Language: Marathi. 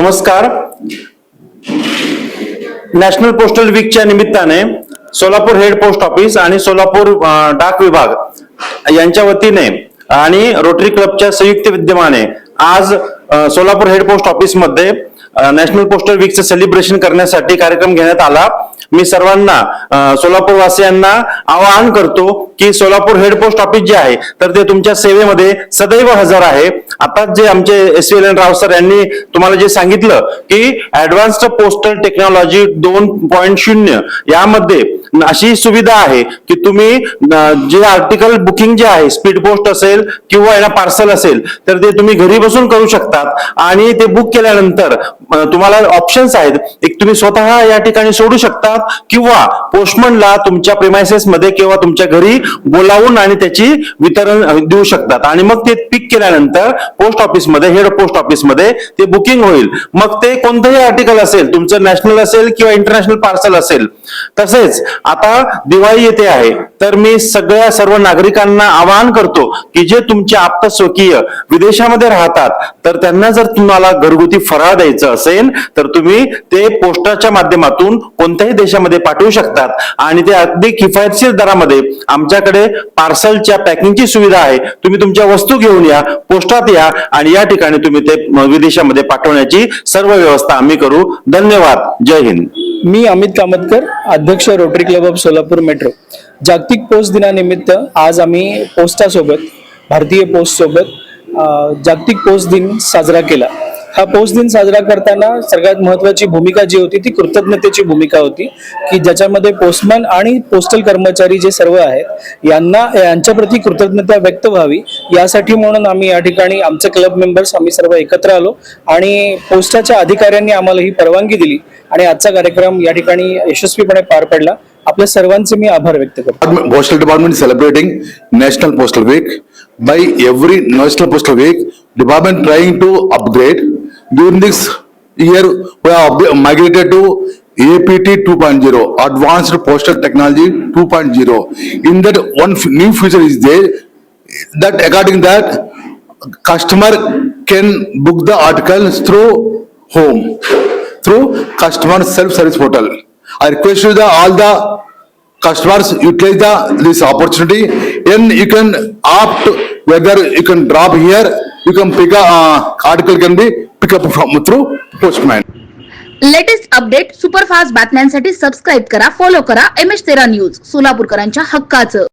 नमस्कार. नॅशनल पोस्टल वीकच्या निमित्ताने सोलापूर हेड पोस्ट ऑफिस आणि सोलापूर डाक विभाग यांच्या वतीने आणि रोटरी क्लबच्या संयुक्त विद्यमाने आज सोलापूर हेड पोस्ट ऑफिसमध्ये नॅशनल पोस्टल वीकचं सेलिब्रेशन करण्यासाठी कार्यक्रम घेण्यात आला. मी सर्वांना सोलापूर वासियांना आवाहन करतो की सोलापूर हेड पोस्ट ऑफिस जे आहे तर ते तुमच्या सेवेमध्ये सदैव हजर आहे. आता जे आमचे S L N Rao sir यांनी तुम्हाला जे सांगितलं की ऍडव्हान्स्ड पोस्टल टेक्नॉलॉजी दोन पॉईंट शून्य यामध्ये अशी सुविधा आहे की तुम्ही जे आर्टिकल बुकिंग जे आहे स्पीड पोस्ट असेल किंवा याला पार्सल असेल तर ते तुम्ही घरी बसून करू शकतात. आणि ते बुक केल्यानंतर तुम्हाला ऑप्शन्स आहेत. एक तुम्ही स्वतः या ठिकाणी सोडू शकतात किंवा पोस्टमनला तुमच्या प्रिमायसेस मध्ये किंवा तुमच्या घरी बोलावून आणि त्याची वितरण देऊ शकतात. आणि मग ते पिक केल्यानंतर पोस्ट ऑफिसमध्ये हेड पोस्ट ऑफिसमध्ये ते बुकिंग होईल. मग ते कोणतंही आर्टिकल असेल तुमचं नॅशनल असेल किंवा इंटरनॅशनल पार्सल असेल तसेच आता दिवाळी येते आहे तर मी सगळ्या सर्व नागरिकांना आवाहन करतो की जे तुमचे आप्त स्वकीय विदेशामध्ये राहतात तर त्यांना जर तुम्हाला घरगुती फराळ द्यायचं असेल तर तुम्ही ते पोस्टाच्या माध्यमातून कोणत्याही देशामध्ये पाठवू शकतात. आणि ते अगदी किफायतशीर दरामध्ये आमच्या आपल्याकडे पार्सलच्या पॅकिंगची सुविधा आहे. तुम्ही तुमच्या वस्तू घेऊन या पोस्टात या आणि या ठिकाणी तुम्ही ते विदेशामध्ये पाठवण्याची सर्व व्यवस्था आम्ही करू. धन्यवाद. जय हिंद. मी अमित कामतकर अध्यक्ष Rotary Club of Solapur Metro जागतिक पोस्ट दिनानिमित्त आज आम्ही पोस्टासोबत भारतीय पोस्ट सोबत जागतिक पोस्ट दिन साजरा केला. हा पोस्ट दिन साजरा करताना सगळ्यात महत्वाची भूमिका जी होती ती कृतज्ञतेची भूमिका होती की ज्याच्यामध्ये पोस्टमन आणि पोस्टल कर्मचारी जे सर्व आहेत यांना यांच्या प्रती कृतज्ञता व्यक्त व्हावी. यासाठी म्हणून आम्ही या ठिकाणी आमचे क्लब मेंबर्स आम्ही सर्व एकत्र आलो आणि पोस्टाच्या अधिकाऱ्यांनी आम्हाला ही परवानगी दिली आणि आजचा कार्यक्रम या ठिकाणी यशस्वीपणे पार पडला. आपल्या सर्वांचे मी आभार व्यक्त करतो. Postal department celebrating national postal week by every national postal week department trying to upgrade. During this year, we have migrated to APT 2.0, Advanced Postal Technology 2.0. In that, one new feature is there, that according that, customer can book the articles through home, through customer self-service portal. I request you the, all the customers utilize the, this opportunity and you can opt whether you can drop here, you can pick a, uh, article can be pick up from through postman. Latest update superfast बातम्यांसाठी सबस्क्राईब करा फॉलो करा एम एच तेरा न्यूज सोलापूरकरांच्या हक्काचं